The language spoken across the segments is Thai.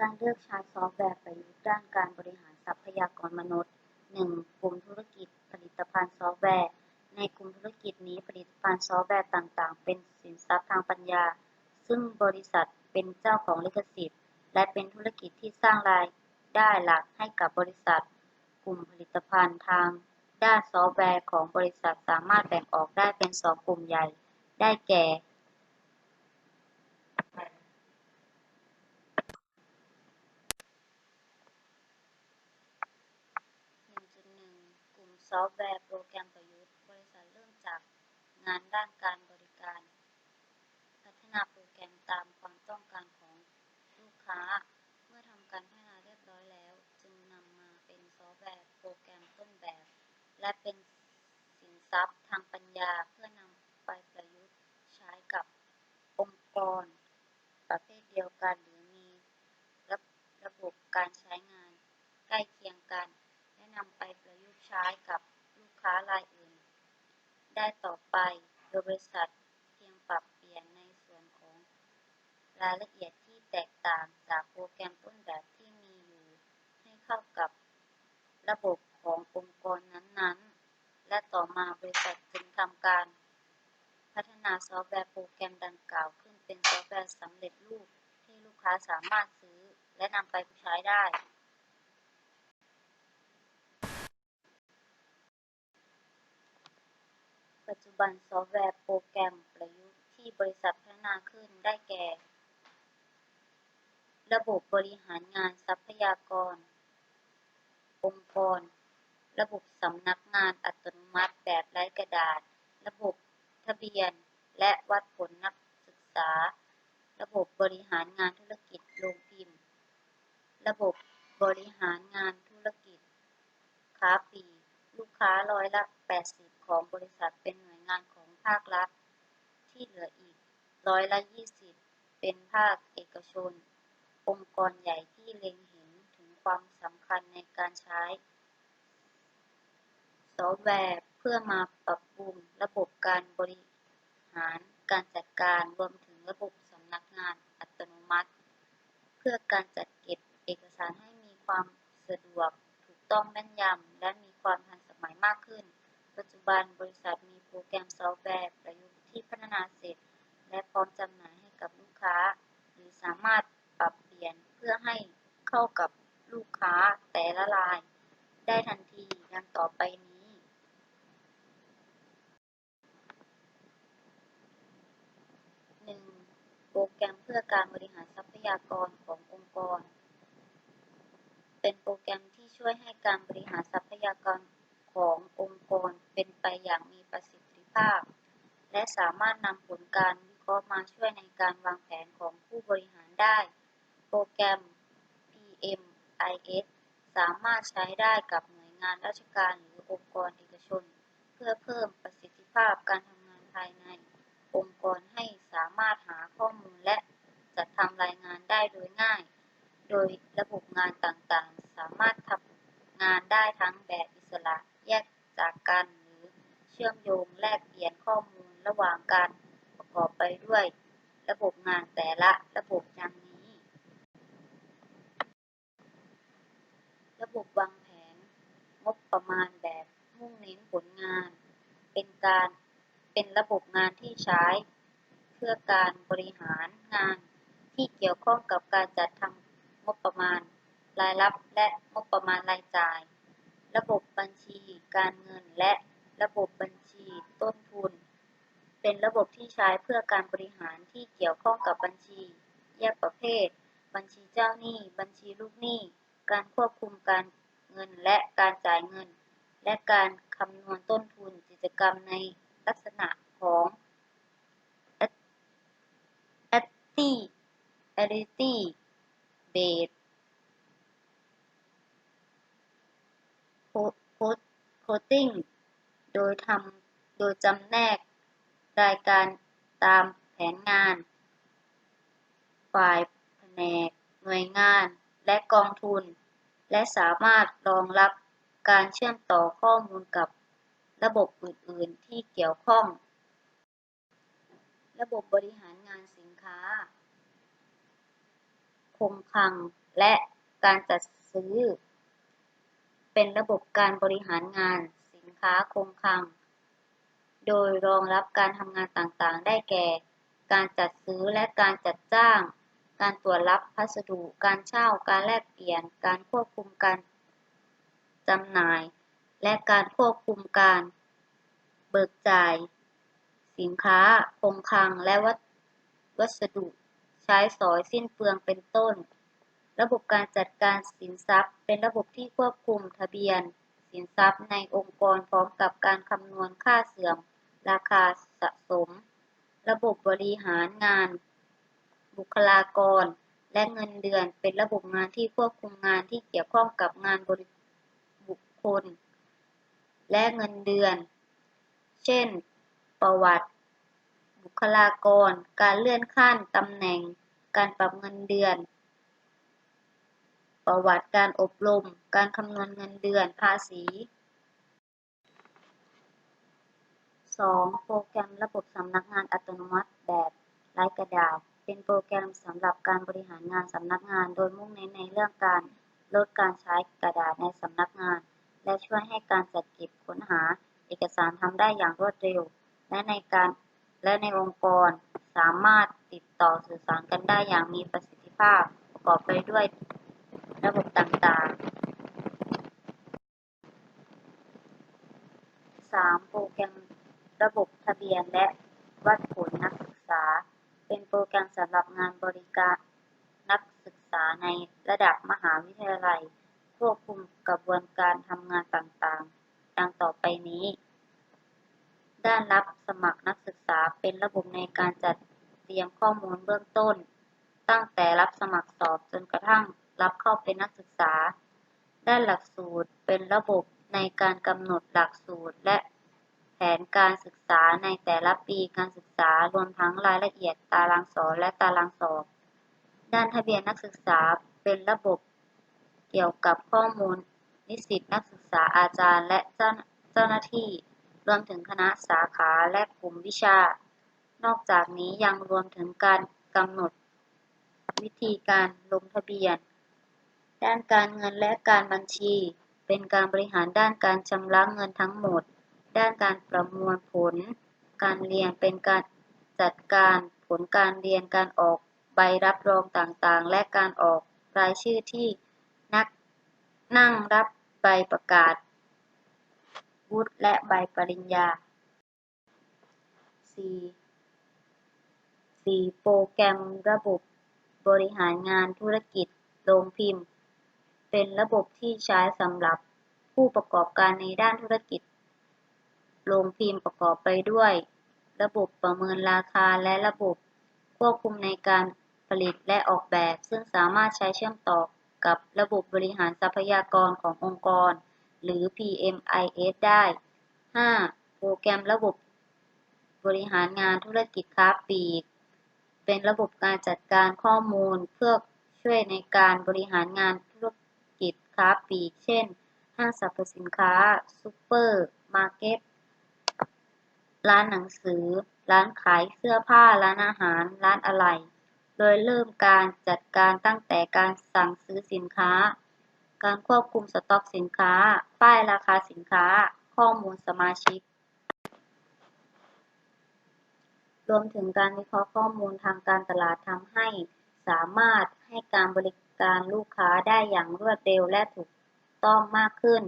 การเลือกใช้ซอฟต์แวร์ประยุกต์ด้านการบริหารทรัพยากรมนุษย์ 1. กลุ่มธุรกิจผลิตภัณฑ์ซอฟต์แวร์ ในกลุ่มธุรกิจนี้ผลิตภัณฑ์ซอฟต์แวร์ต่างๆ เป็นสินทรัพย์ทางปัญญา ซึ่งบริษัทเป็นเจ้าของลิขสิทธิ์ และเป็นธุรกิจที่สร้างรายได้หลักให้กับบริษัท กลุ่มผลิตภัณฑ์ทางด้านซอฟต์แวร์ของบริษัทสามารถแบ่งออกได้เป็นสองกลุ่มใหญ่ ได้แก่ 1.1 กลุ่ม ซอฟต์แวร์โปรแกรมประยุกต์ บริษัทเริ่มจากงานด้านการบริการ พัฒนาโปรแกรมตามความต้องการของลูกค้า เมื่อทำการพัฒนาเรียบร้อยแล้ว จึงนำมาเป็นซอฟต์แวร์โปรแกรมต้นแบบ และเป็นสินทรัพย์ทางปัญญาเพื่อนำไปประยุกต์ใช้กับองค์กร ประเภทเดียวกันหรือมีระระบบการใช้งาน ใกล้เคียงกัน และนำไปประ ยุกต์ใช้กับลูกค้ารายอื่น ได้ต่อไปโดยบริษัทเพียงปรับเปลี่ยนในส่วนของ รายละเอียดที่แตกต่างจากโปรแกรมต้นแบบที่มีอยู่ให้เข้ากับระบบขององค์กรนั้นๆ และต่อมาบริษัทจึงทำการ พัฒนาซอฟต์แวร์โปรแกรมดังกล่าวขึ้นเป็นซอฟต์แวร์สำเร็จรูปที่ลูกค้าสามารถซื้อและนำไปใช้ได้ ปัจจุบันซอฟต์แวร์โปรแกรมประยุกต์ที่บริษัทพัฒนาขึ้นได้แก่ ระบบบริหารงานทรัพยากร องค์กร ระบบสำนักงานอัตโนมัติแบบไร้กระดาษ ระบบทะเบียน และวัดผลนักศึกษา ระบบบริหารงานธุรกิจโรงพิมพ์ ระบบบริหารงานธุรกิจ ค้าปลีกลูกค้าร้อยละ 80 ของบริษัทเป็นหน่วยงานของภาครัฐ ที่เหลืออีกร้อยละ20เป็นภาคเอกชน องค์กรใหญ่ที่เล็งเห็นถึงความสำคัญในการใช้ ซอฟต์แวร์เพื่อมาปรับปรุงระบบการบริหารการจัดการรวมถึงระบบสำนักงานอัตโนมัติ เพื่อการจัดเก็บเอกสารให้มีความสะดวกถูกต้องแม่นยำและมีความทันสมัยมากขึ้น ปัจจุบันบริษัทมีโปรแกรมซอฟต์แวร์ประยุกต์ที่พัฒนาเสร็จ และพร้อมจำหน่ายให้กับลูกค้า หรือสามารถปรับเปลี่ยนเพื่อให้เข้ากับลูกค้าแต่ละราย ได้ทันทีดังต่อไปนี้ 1. โปรแกรมเพื่อการบริหารทรัพยากรขององค์กร เป็นโปรแกรมที่ช่วยให้การบริหารทรัพยากร ขององค์กรเป็นไปอย่างมีประสิทธิภาพ และสามารถนำผลการวิเคราะห์มาช่วยในการวางแผนของผู้บริหารได้ โปรแกรม PMIS สามารถใช้ได้กับหน่วยงานราชการหรือองค์กรเอกชน เพื่อเพิ่มประสิทธิภาพการทำงานภายใน องค์กรให้สามารถหาข้อมูลและจัดทำรายงานได้โดยง่าย โดยระบบงานต่างๆ สามารถทำงานได้ทั้งแบบอิสระ แยกจากกันหรือเชื่อมโยงแลกเปลี่ยนข้อมูลระหว่างการประกอบไปด้วย ระบบงานแต่ละระบบดังนี้ ระบบวางแผน งบประมาณแบบมุ่งเน้นผลงาน เป็นการเป็นระบบงานที่ใช้ เพื่อการบริหารงานที่เกี่ยวข้องกับการจัดทำงบประมาณ รายรับและงบประมาณรายจ่าย ระบบบัญชีการเงิน และระบบบัญชีต้นทุน เป็นระบบที่ใช้เพื่อการบริหารที่เกี่ยวข้องกับบัญชี แยกประเภท บัญชีเจ้าหนี้ บัญชีลูกหนี้ การควบคุมการเงินและการจ่ายเงิน และการคำนวณต้นทุนกิจกรรมในลักษณะของ Activity Based Coding โดยทำโดยจำแนกรายการตามแผนงาน ฝ่ายแผนก หน่วยงาน และกองทุน และสามารถรองรับการเชื่อมต่อข้อมูลกับระบบอื่น ๆ ที่เกี่ยวข้อง ระบบบริหารงานสินค้า คงคลัง และการจัดซื้อ เป็นระบบการบริหารงานสินค้าคงคลัง โดยรองรับการทำงานต่างๆ ได้แก่ การจัดซื้อและการจัดจ้าง การตรวจรับพัสดุ การเช่า การแลกเปลี่ยน การควบคุมการจำหน่าย และการควบคุมการ เบิกจ่าย สินค้าคงคลัง และวัสดุใช้สอยสิ้นเปลืองเป็นต้น ระบบการจัดการสินทรัพย์ เป็นระบบที่ควบคุมทะเบียน สินทรัพย์ในองค์กรพร้อมกับการคำนวณค่าเสื่อม ราคาสะสม ระบบบริหารงาน บุคลากร และเงินเดือน เป็นระบบงานที่ควบคุมงานที่เกี่ยวข้องกับงานบริบุคคล และเงินเดือน เช่น ประวัติ บุคลากร การเลื่อนขั้นตำแหน่ง การปรับเงินเดือน ประวัติการอบรม การคำนวณเงินเดือน ภาษี 2. โปรแกรมระบบสำนักงานอัตโนมัติแบบไร้กระดาษ เป็นโปรแกรมสำหรับการบริหารงานสำนักงาน โดยมุ่งเน้นในเรื่องการลดการใช้กระดาษในสำนักงาน และช่วยให้การจัดเก็บค้นหาเอกสารทำได้อย่างรวดเร็ว และในการและในองค์กรสามารถติดต่อสื่อสารกันได้อย่างมีประสิทธิภาพประกอบไปด้วย ระบบต่างๆ 3. โปรแกรมระบบทะเบียนและวัดผลนักศึกษา เป็นโปรแกรมสำหรับงานบริการนักศึกษาในระดับมหาวิทยาลัย ควบคุมกระบวนการทำงานต่างๆ ดังต่อไปนี้ ด้านรับสมัครนักศึกษาเป็นระบบในการจัดเตรียมข้อมูลเบื้องต้น ตั้งแต่รับสมัครสอบจนกระทั่ง รับเข้าเป็นนักศึกษา ด้านหลักสูตรเป็นระบบในการกำหนดหลักสูตร และแผนการศึกษาในแต่ละปีการศึกษารวมทั้งรายละเอียดตารางสอนและตารางสอบ ด้านทะเบียนนักศึกษาเป็นระบบเกี่ยวกับข้อมูล นิสิตนักศึกษาอาจารย์และเจ้าเจ้าหน้าที่ รวมถึงคณะสาขาและกลุ่มวิชา นอกจากนี้ยังรวมถึงการกำหนด วิธีการลงทะเบียน ด้านการเงินและการบัญชี เป็นการบริหารด้านการชำระเงินทั้งหมด ด้านการประมวลผล การเรียนเป็นการจัดการผลการเรียนการออกใบรับรองต่างๆ และการออกรายชื่อที่นักนั่งรับใบประกาศวุฒิและใบปริญญา 4. 4. โปรแกรมระบบบริหารงานธุรกิจ โรงพิมพ์ เป็นระบบที่ใช้สำหรับผู้ประกอบการในด้านธุรกิจ โรงพิมพ์ประกอบไปด้วย ระบบประเมินราคาและระบบควบคุมในการผลิตและออกแบบ ซึ่งสามารถใช้เชื่อมต่อกับระบบบริหารทรัพยากรขององค์กร หรือ PMIS ได้ 5. โปรแกรมระบบบริหารงานธุรกิจค้าปลีก เป็นระบบการจัดการข้อมูลเพื่อช่วยในการบริหารงาน ค้าปลีก เช่น ห้างสรรพสินค้า ซูเปอร์มาร์เก็ต ร้านหนังสือ ร้านขายเสื้อผ้า ร้านอาหาร ร้านอะไหล่ โดยเริ่มการจัดการตั้งแต่การสั่งซื้อสินค้า การควบคุมสต็อกสินค้า ป้ายราคาสินค้า ข้อมูลสมาชิก รวมถึงการวิเคราะห์ข้อมูลทางการตลาดทำให้ สามารถให้การบริการลูกค้าได้อย่างรวดเร็วและถูกต้องมากขึ้น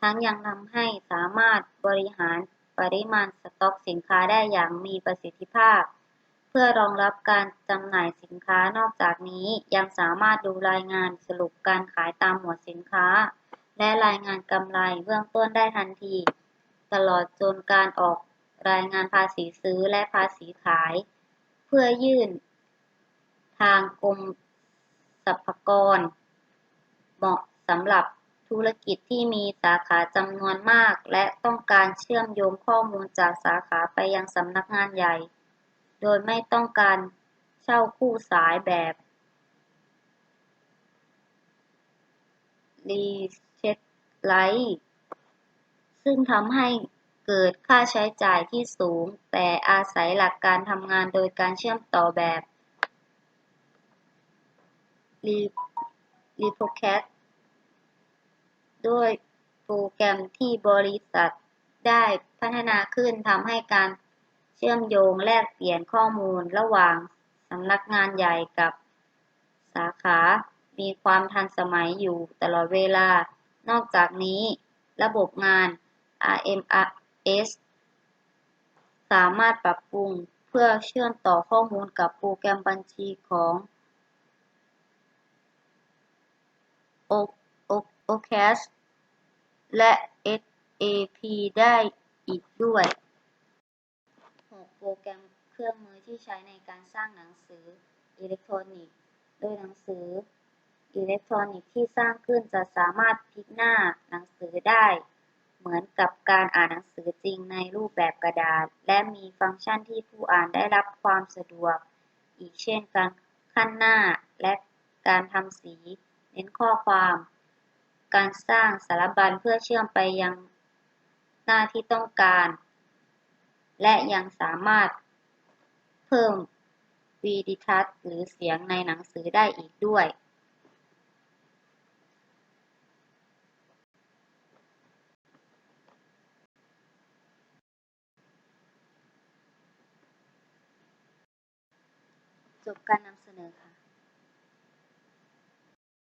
ทั้งยังทำให้สามารถบริหารปริมาณสต็อกสินค้าได้อย่างมีประสิทธิภาพ เพื่อรองรับการจำหน่ายสินค้านอกจากนี้ยังสามารถดูรายงานสรุปการขายตามหมวดสินค้า และรายงานกำไรเบื้องต้นได้ทันที ตลอดจนการออกรายงานภาษีซื้อและภาษีขาย เพื่อยื่น ทางกรมสรรพากร เหมาะสำหรับธุรกิจที่มีสาขาจำนวนมาก และต้องการเชื่อมโยงข้อมูลจากสาขาไปยังสำนักงานใหญ่ โดยไม่ต้องการเช่าคู่สายแบบ รีเช็คไลท์ซึ่งทำให้เกิดค่าใช้จ่ายที่สูง แต่อาศัยหลักการทำงานโดยการเชื่อมต่อแบบ รี Repocast ด้วยโปรแกรมที่บริษัทได้พัฒนาขึ้นทำให้การเชื่อมโยงแลกเปลี่ยนข้อมูลระหว่างสำนักงานใหญ่กับสาขา มีความทันสมัยอยู่ตลอดเวลา นอกจากนี้ ระบบงาน RMS สามารถปรับปรุงเพื่อเชื่อมต่อข้อมูลกับโปรแกรมบัญชีของ OCAS และ SAP ได้อีกด้วย 6. โปรแกรมเครื่องมือที่ใช้ในการสร้างหนังสืออิเล็กทรอนิกส์โดยหนังสืออิเล็กทรอนิกส์ที่สร้างขึ้นจะสามารถพลิกหน้าหนังสือได้ เหมือนกับการอ่านหนังสือจริงในรูปแบบกระดาษ และมีฟังก์ชันที่ผู้อ่านได้รับความสะดวก อีกเช่นการขั้นหน้าและการทำสี เน้นข้อความ การสร้างสารบัญเพื่อเชื่อมไปยังหน้าที่ต้องการ และยังสามารถเพิ่มวีดิทัศน์หรือเสียงในหนังสือได้อีกด้วย จบการนำ